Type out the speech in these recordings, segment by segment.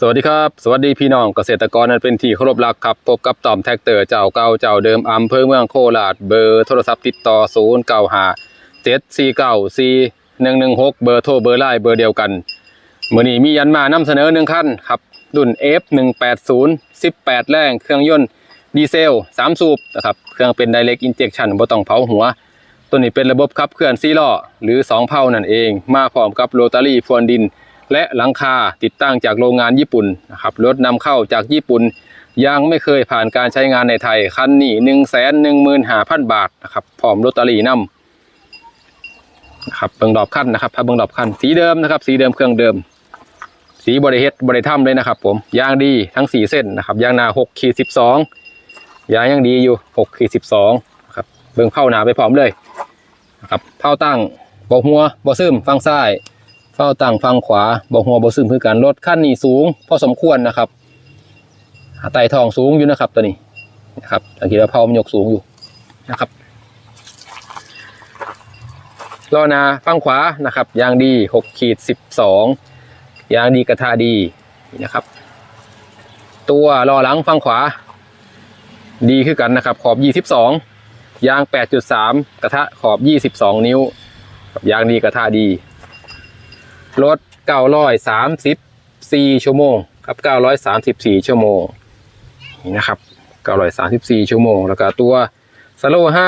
สวัสดีครับ สวัสดีพี่น้องเกษตรกรนั้นเป็นที่เคารพรักครับ พบกับต่อมแท็กเตอร์เจ้าเก่าเจ้าเดิมอำเภอเมืองโคราชเบอร์โทรศัพท์ติดต่อ 0 9 5 7 4 9 4 1 1 6 เบอร์โทรเบอร์ไลน์เบอร์เดียวกันมื่อนี้มียันมานำเสนอหนึ่งคันครับรุ่น F 1 8 0 18 แรงเครื่องยนต์ดีเซล 3 สูบนะครับเครื่องเป็น Direct Injection บ่ต้องเผาหัว ตัวนี้เป็นระบบขับเคลื่อนซีล้อหรือ 2 เผานั่นเอง มาพร้อมกับโรตารี่พรวนดิน และหลังคาติดตั้งจากโรงงานญี่ปุ่นนะครับรถนำเข้าจากญี่ปุ่น ยังไม่เคยผ่านการใช้งานในไทย คันนี้หนึ่งแสนหนึ่งหมื่นห้าพันบาทนะครับพร้อมโรตารี่นำนะครับเบิ่งดอบขั้นนะครับถ้าเบิ่งดอบขั้นสีเดิมนะครับ สีเดิมเครื่องเดิม สีบริเฮดบริถ้ำเลยนะครับ ผมยางดีทั้งสี่เส้นนะครับยางหนาหกขีดสิบสองยางยังดีอยู่หกขีดสิบสองนะครับเบิ่งเข้าหนาไปพร้อมเลยนะครับเท่าตั้งบอกหัวบอซึมฟังซ้าย เฝ้าตั้งฟังขวาบอกหัวบอกซึมคือการรถขั้นนี้สูงพอสมควรนะครับไต่ทองสูงอยู่นะครับตัวนี้นะครับสังเกตว่าเพามันยกสูงอยู่นะครับล้อนาฟังขวานะครับยางดีหกขีดสิบสองยางดีกระทาดีนะครับ ตัวล้อหลังฟังขวา ดีขึ้นกันนะครับ ขอบยี่สิบสองยางแปดจุดสามกระทะขอบยี่สิบสองนิ้ว ยางดีกระทะดี รถ934 ชั่วโมงครับ934 ชั่วโมงนี่นะครับ934 ชั่วโมง แล้วก็ตัวสโลว์ไฮ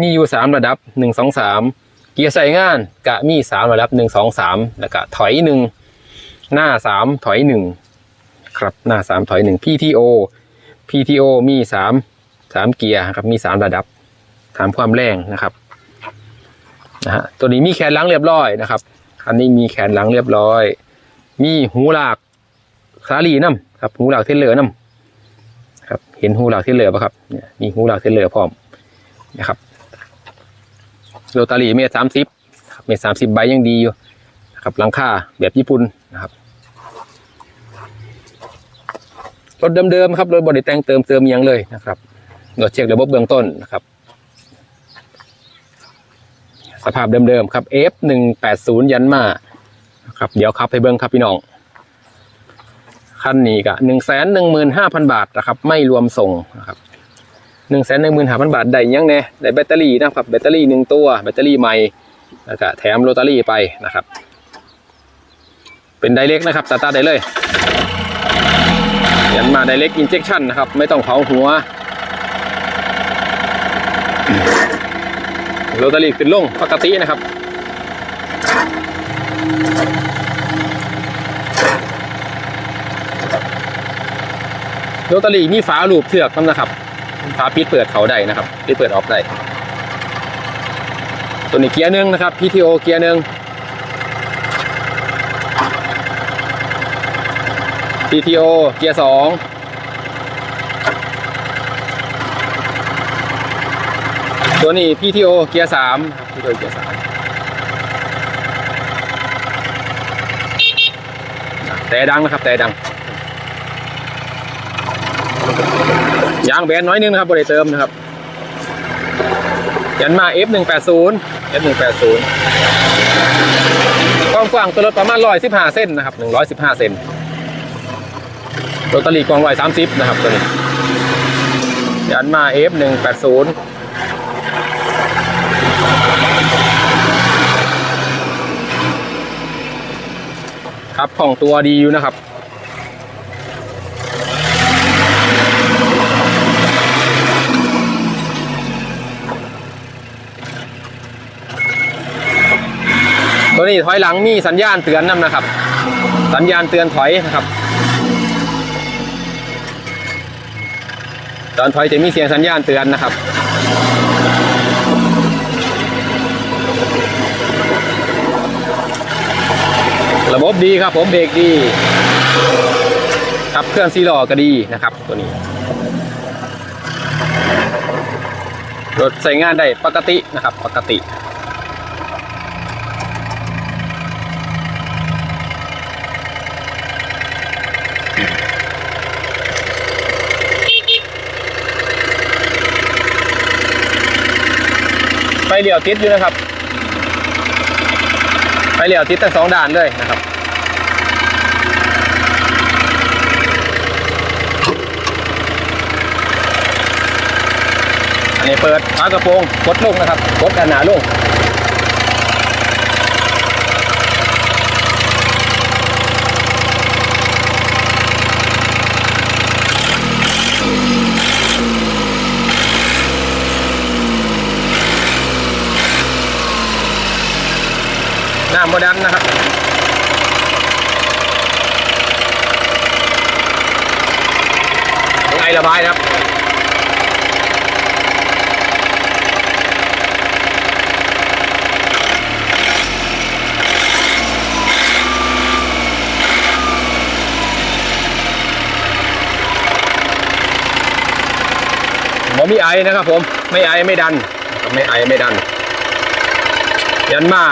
มีอยู่ 3 ระดับ 1 2 3 เกียร์ใส่งานกะมี 3 ระดับ 1 2 3 แล้วก็ถอย 1 หน้า 3 ถอย 1 ครับหน้า 3 ถอย 1 PTO PTO มี 3 3 เกียร์ครับมี 3 ระดับถามความแรงนะครับนะฮะตัวนี้มีแขนล้างเรียบร้อยนะครับ คันนี้มีแขนหลังเรียบร้อย มีหูหลากสาลีน้ำครับ หูหลากเทเหลือน้ำครับ เห็นหูหลากเทเหลือปะครับเนี่ยมีหูหลากเทเหลือพร้อมนะครับโรตารี่เมตรสามสิบเมตรสามสิบใบยังดีอยู่นะครับหลังคาแบบญี่ปุ่นนะครับรถเดิมๆครับรถบริแต่งเติมเติมยังเลยนะครับตรวจเช็คระบบเบื้องต้นนะครับ สภาพเดิมๆครับ F 1 8 0 ยันมาครับเดี๋ยวขับให้เบิ้งครับพี่น้องคันนี้ก็หนึ่งแสนหนึ่งหมื่นห้าพันบาทนะครับ ไม่รวมส่งนะครับหนึ่งแสนหนึ่งหมื่นห้าพันบาทได้ยังแน่ได้แบตเตอรี่นะครับ แบตเตอรี่หนึ่งตัว แบตเตอรี่ใหม่แล้วก็แถมโรตารี่ไปนะครับ เป็นไดเรกนะครับสตาร์ทได้เลยยันมาไดเรกอินเจคชั่นนะครับ ไม่ต้องเผาหัว โรตารีขึ้นลงปกตินะครับ โรตารี่มีฝาลูปเทือกนำนะครับฝาปิดเปิดเขาได้นะครับปิดเปิดออฟได้ตัวนี้เกียร์หนึ่งนะครับ PTO เกียร์หนึ่ง PTO เกียร์สอง ตัวนี้ PTO เกียร์สาม PTO เกียร์สามแต่ดังนะครับแต่ดังยางแบนน้อยนึงนะครับบริเติมนะครับยันมา F180 F180 ความกว้างตัวรถประมาณ115เส้นนะครับ115เซนตัวตลีกว้าง130นะครับตัวนี้ยันมา F180 ครับของตัวดีอยู่นะครับ ตัวนี้ถอยหลังมีสัญญาณเตือนนํนะครับ สัญญาณเตือนถอยนะครับตอนถอยจะมีเสียงสัญญาณเตือนนะครับ ระบบดีครับผมเบรกดีครับเครื่องซีล้อก็ดีนะครับ ตัวนี้รถใช้งานได้ปกตินะครับ ปกติไฟเหลียวติดอยู่นะครับ เลี้ยวติดทั้งสองด่านด้วยนะครับอันนี้เปิดฝากระโปรงกดลงนะครับกดอันหนาลง หน้าโมดันนะครับไอระบายครับหมอมีไอนะครับผมไม่ไอไม่ดัน ไม่ไอไม่ดัน ยันมา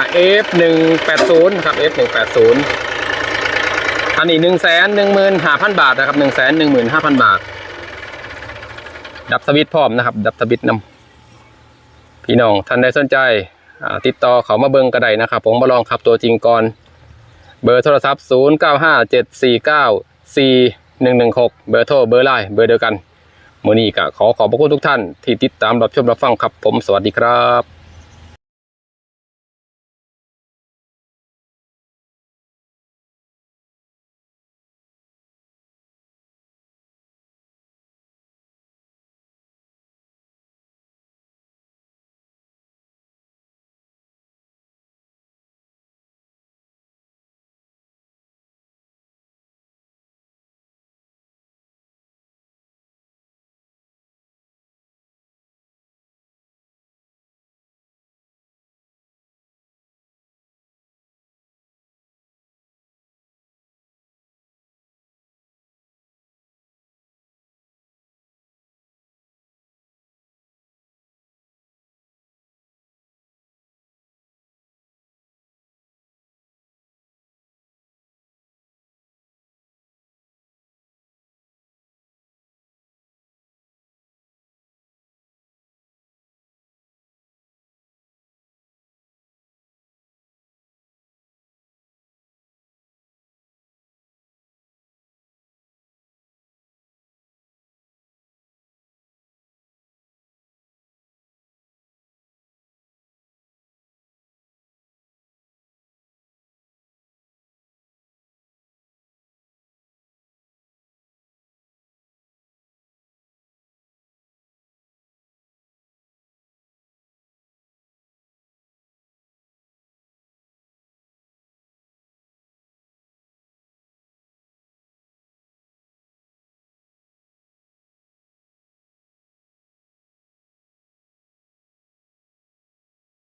F180 ครับ F180 อันนี้หนึ่งแสนหนึ่งหมื่นห้าพันบาทนะครับหนึ่งแสนหนึ่งหมื่นห้าพันบาท ดับสวิตพร้อมนะครับ ดับสวิตช์นำพี่น้องท่านใดสนใจติดต่อเขามาเบิงกระไดนะครับ ผมมาลองขับตัวจริงก่อน เบอร์โทรศัพท์ 0 9 5 7 4 9 4 1 1 6 เบอร์โทรเบอร์ไลน์เบอร์เดียวกันมือนี้ก็ขอขอบพระคุณทุกท่านที่ติดตามรับชมรับฟังครับผมสวัสดีครับ